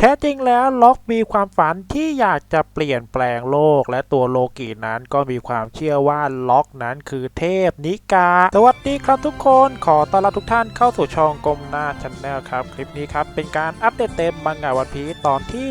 แท้จริงแล้วล็อกมีความฝันที่อยากจะเปลี่ยนแปลงโลก และตัวโลกินั้นก็มีความเชื่อว่าล็อกนั้นคือเทพนิกา สวัสดีครับทุกคนขอต้อนรับทุกท่านเข้าสู่ช่องกลมหน้าชันแนลครับ คลิปนี้ครับ เป็นการอัปเดตเต็มมังงะวันพีตอนที่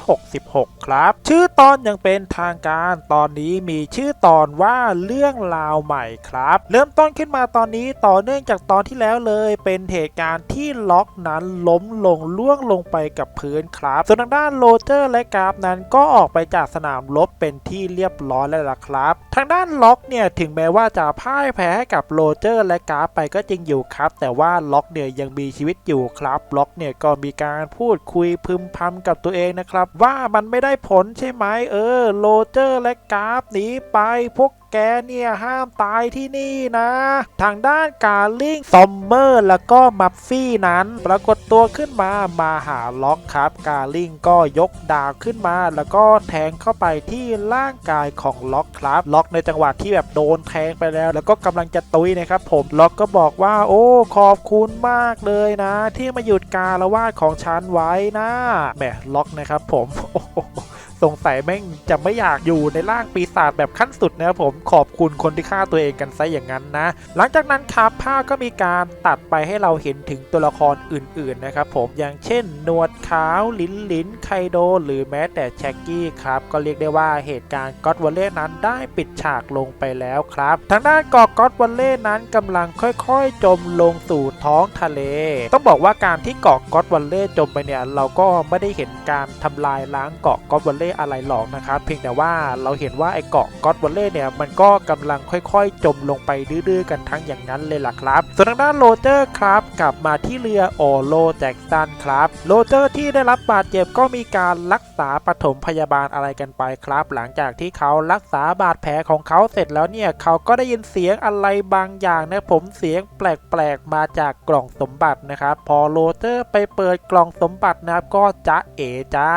1166 ครับ ชื่อตอนยังเป็นทางการตอนนี้มีชื่อตอนว่าเรื่องราวใหม่ครับ เริ่มต้นขึ้นมาตอนนี้ต่อเนื่องจากตอนที่แล้วเลย เป็นเหตุการณ์ที่ล็อกนั้นล้มลงล่วงลงไปกับพื้นครับส่วนทางด้านโรเจอร์และกราฟนั้นก็ออกไปจากสนามรบเป็นที่เรียบร้อยแล้วล่ะครับ ทางด้านล็อกเนี่ยถึงแม้ว่าจะพ่ายแพ้ให้กับโรเจอร์และกราฟไปก็จริงอยู่ครับ แต่ว่าล็อกเนี่ยยังมีชีวิตอยู่ครับล็อกเนี่ยก็มีการพูดคุยพึมพำกับตัวเองนะครับ ว่ามันไม่ได้ผลใช่ไหมเออโรเจอร์และกราฟหนีไปพวก แกเนี่ยห้ามตายที่นี่นะ ทางด้านการลิงซอมเมอร์แล้วก็มัฟฟี่นั้น ปรากฏตัวขึ้นมามาหาล็อกครับ การลิงก็ยกดาบขึ้นมา แล้วก็แทงเข้าไปที่ร่างกายของล็อกครับ ล็อกในจังหวะที่แบบโดนแทงไปแล้ว แล้วก็กำลังจะตุยนะครับผมล็อกก็บอกว่า โอ้ขอบคุณมากเลยนะ ที่มาหยุดการละวาดของฉันไว้นะแหมล็อกนะครับผม สงสัยแม่งจะไม่อยากอยู่ในร่างปีศาจแบบขั้นสุดนะครับผมขอบคุณคนที่ฆ่าตัวเองกันซะอย่างนั้นนะ หลังจากนั้นครับภาพก็มีการตัดไปให้เราเห็นถึงตัวละครอื่นๆนะครับผมอย่างเช่น นวดขาวลิ้นลิ้นไคโด หรือแม้แต่แช็กกี้ครับก็เรียกได้ว่าเหตุการณ์ก็อตวอลเล่นั้นได้ปิดฉากลงไปแล้วครับ ทางด้านเกาะก็อตวอลเล่นั้นกำลังค่อยๆ จมลงสู่ท้องทะเล ต้องบอกว่าการที่เกาะก็อตวอลเล่จมไปเนี่ยเราก็ไม่ได้เห็นการทำลายล้างเกาะก็อตวอลเล่อะไรหรอกนะครับเพียงแต่ว่าเราเห็นว่าไอ้เกาะก็อตวอลเล่เนี่ยมันก็กำลังค่อยๆ จมลงไปดื้อๆกันทั้งอย่างนั้นเลยล่ะครับส่วนทางด้านโรเจอร์ครับกลับมาที่เรือโอโลแจ็กสันครับโรเจอร์ที่ได้รับบาดเจ็บก็มีการรักษาปฐมพยาบาลอะไรกันไปครับ หลังจากที่เขารักษาบาดแผลของเขาเสร็จแล้วเนี่ยเขาก็ได้ยินเสียงอะไรบางอย่างนะผมเสียงแปลกๆมาจากกล่องสมบัตินะครับพอโรเจอร์ไปเปิดกล่องสมบัตินะครับก็จะเอจ้า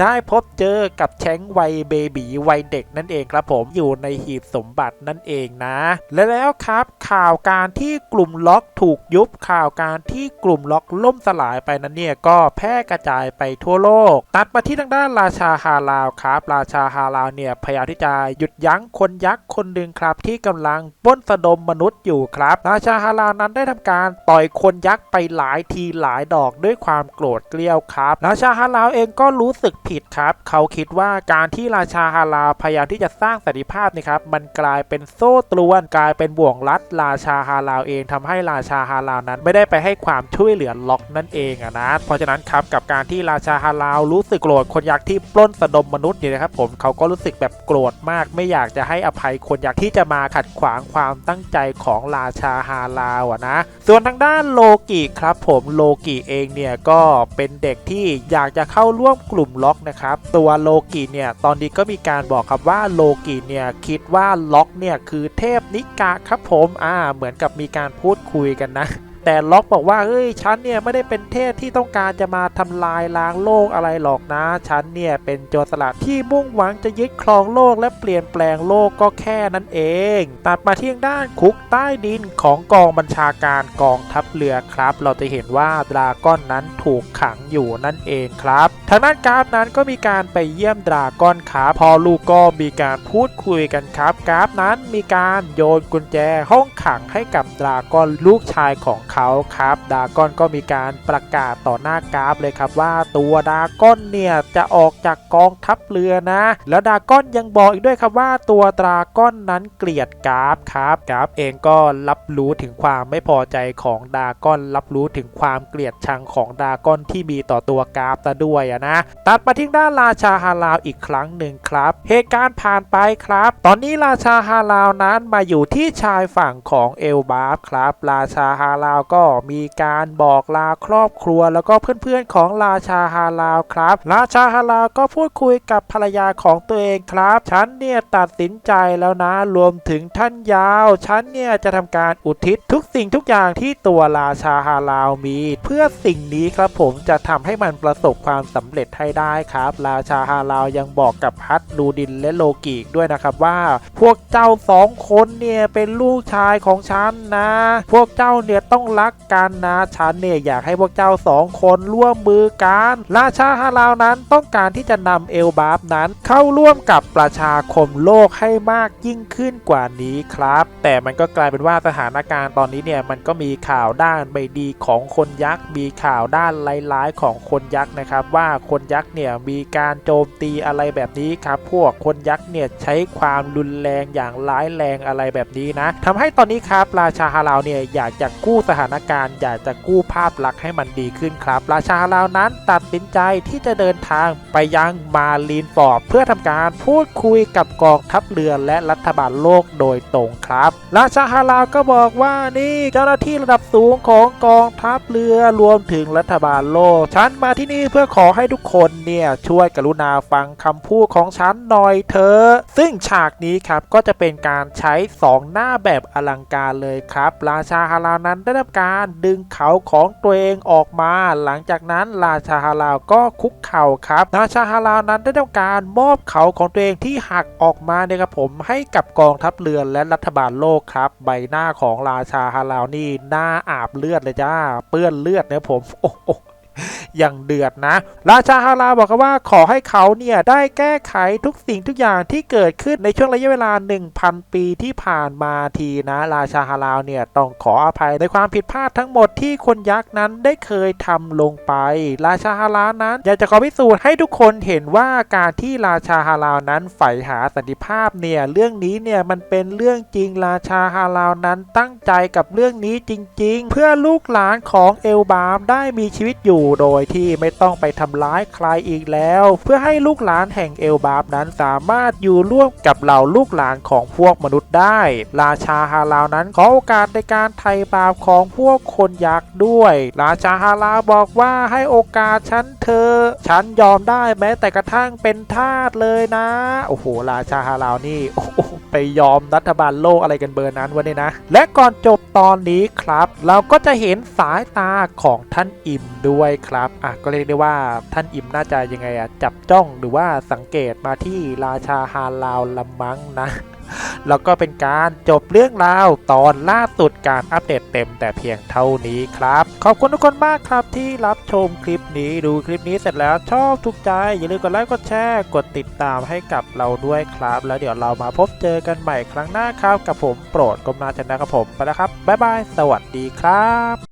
ได้พบเจอกับแชงวัยเบบีวัยเด็กนั่นเองครับผมอยู่ในหีบสมบัตินั่นเองนะ และแล้วครับข่าวการที่กลุ่มล็อกถูกยุบข่าวการที่กลุ่มล็อกล่มสลายไปนั้นเนี่ยก็แพร่กระจายไปทั่วโลก ตัดมาที่ทางด้านราชาฮาลาวครับ ราชาฮาลาวเนี่ยพยายามที่จะหยุดยั้งคนยักษ์คนหนึ่งครับ ที่กำลังปล้นสะดมมนุษย์อยู่ครับ ราชาฮาลาวนั้นได้ทำการต่อยคนยักษ์ไปหลายทีหลายดอกด้วยความโกรธเกลี้ยวครับ ราชาฮาลาวเองก็รูู้้สึกผิดครับ เขาคิดว่าการที่ราชาฮาลาพยายามที่จะสร้างสันติภาพนะครับ มันกลายเป็นโซ่ตรวนกลายเป็นบ่วงลัดราชาฮาลาเองทำให้ราชาฮาลานั้น ไม่ได้ไปให้ความช่วยเหลือล็อกนั่นเองอะนะ เพราะฉะนั้นครับกับการที่ราชาฮาลารู้สึกโกรธคนยักษ์ที่ปล้นสะดมมนุษย์เนี่ยนะครับผมเขาก็รู้สึกแบบโกรธมาก ไม่อยากจะให้อภัยคนยักษ์ที่จะมาขัดขวางความตั้งใจของราชาฮาลาอะนะ ส่วนทางด้านโลกิครับผมโลกิเองเนี่ยก็เป็นเด็กที่อยากจะเข้าร่วมกลุ่มล็อกนะครับ ตัวโลกิเนี่ยตอนนี้ก็มีการบอกครับว่าโลกิเนี่ยคิดว่าล็อกเนี่ยคือเทพนิกะครับผมอ่าเหมือนกับมีการพูดคุยกันนะ แต่ล็อกบอกว่าเฮ้ยฉันเนี่ยไม่ได้เป็นเทพที่ต้องการจะมาทำลายล้างโลกอะไรหรอกนะฉันเนี่ยเป็นโจรสลัดที่มุ่งหวังจะยึดครองโลกและเปลี่ยนแปลงโลกก็แค่นั้นเอง ตัดมาที่ด้านคุกใต้ดินของกองบัญชาการกองทัพเรือครับ เราจะเห็นว่าดราก้อนนั้นถูกขังอยู่นั่นเองครับทางด้านกราฟนั้นก็มีการไปเยี่ยมดราก้อนครับพอลูกก็มีการพูดคุยกันครับ กราฟนั้นมีการโยนกุญแจห้องขังให้กับดราก้อนลูกชายของเขาครับดาก้อนก็มีการประกาศต่อหน้ากราฟเลยครับว่าตัวดาก้อนเนี่ยจะออกจากกองทัพเรือนะ แล้วดาก้อนยังบอกอีกด้วยครับว่าตัวดราก้อนนั้นเกลียดกราฟครับกราฟเองก็รับรู้ถึงความไม่พอใจของดาก้อน รับรู้ถึงความเกลียดชังของดาก้อนที่มีต่อตัวกราฟซะด้วยนะตัดมาที่ด้านราชาฮาลาวอีกครั้งหนึ่งครับ เหตุการณ์ผ่านไปครับ ตอนนี้ราชาฮาลาวนั้นมาอยู่ที่ชายฝั่งของเอลบาฟครับ ราชาฮาลาวก็มีการบอกลาครอบครัว แล้วก็เพื่อนๆของราชาฮาลาวครับ ราชาฮาลาวก็พูดคุยกับภรรยาของตัวเองครับ ฉันเนี่ยตัดสินใจแล้วนะรวมถึงท่านยาว ฉันเนี่ยจะทำการอุทิศทุกสิ่งทุกอย่างที่ตัวราชาฮาลาวมี เพื่อสิ่งนี้ครับผมจะทำให้มันประสบความสำเร็จให้ได้ครับ ราชาฮาลาวยังบอกกับฮัตดูดินและโลกิด้วยนะครับว่าพวกเจ้าสองคนเนี่ยเป็นลูกชายของฉันนะ พวกเจ้าเนี่ยต้องรักกันนะฉันเนี่ยอยากให้พวกเจ้าสองคนร่วมมือกันราชาฮาลาวนั้นต้องการที่จะนำเอลบาฟนั้นเข้าร่วมกับประชาคมโลกให้มากยิ่งขึ้นกว่านี้ครับ แต่มันก็กลายเป็นว่าสถานการณ์ตอนนี้เนี่ยมันก็มีข่าวด้านไม่ดีของคนยักษ์ มีข่าวด้านร้ายๆของคนยักษ์นะครับ ว่าคนยักษ์เนี่ยมีการโจมตีอะไรแบบนี้ครับ พวกคนยักษ์เนี่ยใช้ความรุนแรงอย่างร้ายแรงอะไรแบบนี้นะทำให้ตอนนี้ครับราชาฮาลาวเนี่ยอยากจะกู้สถานการณ์อยากจะกู้ภาพลักษณ์ให้มันดีขึ้นครับ ราชาฮาลาวนั้นตัดสินใจที่จะเดินทางไปยังมาลีนฟอร์ดเพื่อทำการพูดคุยกับกองทัพเรือและรัฐบาลโลกโดยตรงครับ ราชาฮาลาวก็บอกว่านี่เจ้าหน้าที่ระดับสูงของกองทัพเรือรวมถึงรัฐบาลโลก ฉันมาที่นี่เพื่อขอให้ทุกคนเนี่ยช่วยกรุณาฟังคำพูดของฉันหน่อยเถอะซึ่งฉากนี้ครับก็จะเป็นการใช้สองหน้าแบบอลังการเลยครับ ราชาฮาลาวนั้นได้ับการดึงเขาของตัวเองออกมา หลังจากนั้นราชาฮาลาวก็คุกเข่าครับราชาฮาลาวนั้นได้ทำการมอบเขาของตัวเองที่หักออกมาเนี่ยครับผมให้กับกองทัพเรือและรัฐบาลโลกครับ ใบหน้าของราชาฮาลาวนี่หน้าอาบเลือดเลยจ้า เปื้อนเลือดเนี่ยผมโอ้โห อย่างเดือดนะ ราชาฮาราบอกว่าขอให้เขาเนี่ยได้แก้ไขทุกสิ่งทุกอย่างที่เกิดขึ้นในช่วงระยะเวลา 1,000 ปีที่ผ่านมาทีนะ ราชาฮาราเนี่ยต้องขออภัยในความผิดพลาดทั้งหมดที่คนยักษ์นั้นได้เคยทำลงไป ราชาฮารานั้นอยากจะขอพิสูจน์ให้ทุกคนเห็นว่าการที่ราชาฮารานั้นใฝ่หาสันติภาพเนี่ยเรื่องนี้เนี่ยมันเป็นเรื่องจริงราชาฮารานั้นตั้งใจกับเรื่องนี้จริง ๆ เพื่อลูกหลานของเอลบามได้มีชีวิตอยู่โดยที่ไม่ต้องไปทำร้ายใครอีกแล้ว เพื่อให้ลูกหลานแห่งเอลบาบนั้นสามารถอยู่ร่วมกับเหล่าลูกหลานของพวกมนุษย์ได้ ราชาฮาลาวนั้นขอโอกาสในการไถ่บาปของพวกคนยักษ์ด้วย ราชาฮาลาวบอกว่าให้โอกาสฉันเธอ ฉันยอมได้แม้แต่กระทั่งเป็นทาสเลยนะ โอ้โห ราชาฮาลาวนี่โอ้โไปยอมรัฐบาลโลกอะไรกันเบอร์นั้นวะเนี่ยนะ และก่อนจบตอนนี้ครับ เราก็จะเห็นสายตาของท่านอิมด้วยครับอะก็เรียกได้ว่าท่านอิมน่าจะยังไงอะจับจ้องหรือว่าสังเกตมาที่ราชาฮาลาวละมังนะ แล้วก็เป็นการจบเรื่องราวตอนล่าสุดการอัปเดตเต็มแต่เพียงเท่านี้ครับ ขอบคุณทุกคนมากครับที่รับชมคลิปนี้ดูคลิปนี้เสร็จแล้วชอบถูกใจ อย่าลืมกดไลค์กดแชร์กดติดตามให้กับเราด้วยครับ แล้วเดี๋ยวเรามาพบเจอกันใหม่ครั้งหน้าครับกับผมโปรดกรมนาชนะครับผมไปแล้วครับบ๊ายบาย สวัสดีครับ